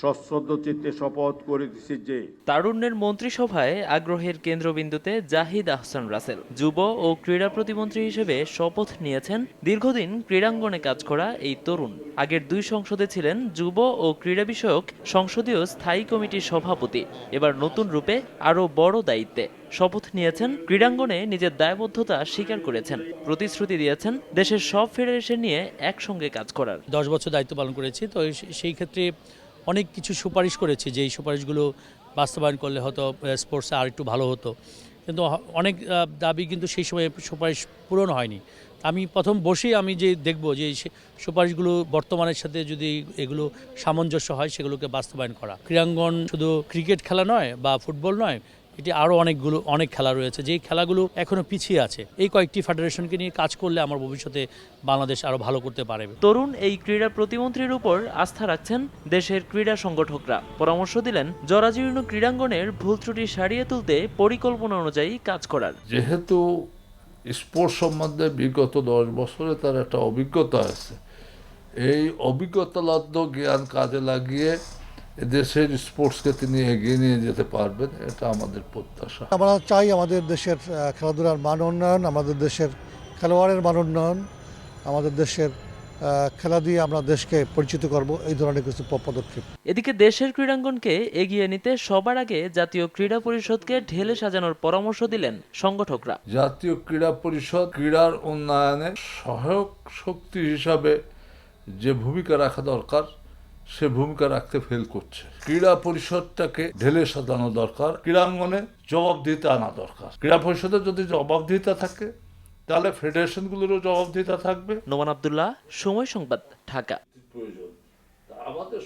সশ্রদ্ধ চিত্তে শপথ করিতেছি যে তারুণ্যের মন্ত্রিসভায় আগ্রহের কেন্দ্রবিন্দুতে জাহিদ আহসান রাসেল যুব ও ক্রীড়া প্রতিমন্ত্রী হিসেবে শপথ নিয়েছেন দীর্ঘদিন ক্রীড়াঙ্গনে কাজ করা এই তরুণ। আগের দুই সংসদে ছিলেন যুব ও ক্রীড়া বিষয়ক সংসদীয় স্থায়ী কমিটির সভাপতি। এবার নতুন রূপে আরও বড় দায়িত্বে শপথ নিয়েছেন ক্রীড়াঙ্গনে নিজের দায়বদ্ধতা স্বীকার করেছেন। প্রতিশ্রুতি দিয়েছেন দেশের সব ফেডারেশন নিয়ে একসঙ্গে কাজ করার। দশ বছর দায়িত্ব পালন করেছি তো সেই ক্ষেত্রে অনেক কিছু সুপারিশ করেছে যে এই সুপারিশগুলো বাস্তবায়ন করলে হয়তো স্পোর্টসে আর একটু ভালো হতো। কিন্তু অনেক দাবি কিন্তু সেই সময় সুপারিশ পূরণ হয়নি। আমি প্রথম বসেই আমি যে দেখব যে সুপারিশগুলো বর্তমানের সাথে যদি এগুলো সামঞ্জস্য হয়, সেগুলোকে বাস্তবায়ন করা। ক্রীড়াঙ্গন শুধু ক্রিকেট খেলা নয় বা ফুটবল নয় এটি আরও অনেকগুলো অনেক খেলা রয়েছে। যেই খেলাগুলো এখনও পিছিয়ে আছে এই কয়েকটি ফেডারেশনকে নিয়ে কাজ করলে আমার ভবিষ্যতে বাংলাদেশ আরও ভালো করতে পারবে। তরুণ এই ক্রীড়া প্রতিমন্ত্রীর উপর আস্থা রাখছেন দেশের ক্রীড়া সংগঠকরা। পরামর্শ দিলেন জরাজীর্ণ ক্রীড়াঙ্গনের ভুল ত্রুটি সারিয়ে তুলতে পরিকল্পনা অনুযায়ী কাজ করার। যেহেতু স্পোর্টস সম্বন্ধে বিগত দশ বছরে তার একটা অভিজ্ঞতা আছে এই অভিজ্ঞতালব্ধ জ্ঞান কাজে লাগিয়ে দেশের স্পোর্টসকে তিনি এগিয়ে নিয়ে যেতে পারবেন এটা আমাদের প্রত্যাশা। আমরা চাই আমাদের দেশের খেলাধুলার মান উন্নয়ন আমাদের দেশের খেলোয়াড়ের মান উন্নয়ন আমাদের দেশের খেলা দিয়ে আমরা দেশকে পরিচিত করব এই ধরনের কিছু প- পদক্ষেপ। এদিকে দেশের ক্রীড়াঙ্গনকে এগিয়ে নিতে সবার আগে জাতীয় ক্রীড়া পরিষদকে ঢেলে সাজানোর পরামর্শ দিলেন সংগঠকরা। জাতীয় ক্রীড়া পরিষদ ক্রীড়ার উন্নয়নে সহায়ক শক্তি হিসাবে যে ভূমিকা রাখা দরকার সে ভূমিকা রাখতে ফেল করছে। ক্রীড়া পরিষদটাকে ঢেলে সাজানো দরকার ক্রীড়াঙ্গনে জবাবদিহিতা আনা দরকার। ক্রীড়া পরিষদের যদি জবাবদিহিতা থাকে তাহলে ফেডারেশনগুলোরও জবাবদিহিতা থাকবে। নোমান আবদুল্লাহ সময় সংবাদ ঢাকা। প্রয়োজন। আমাদের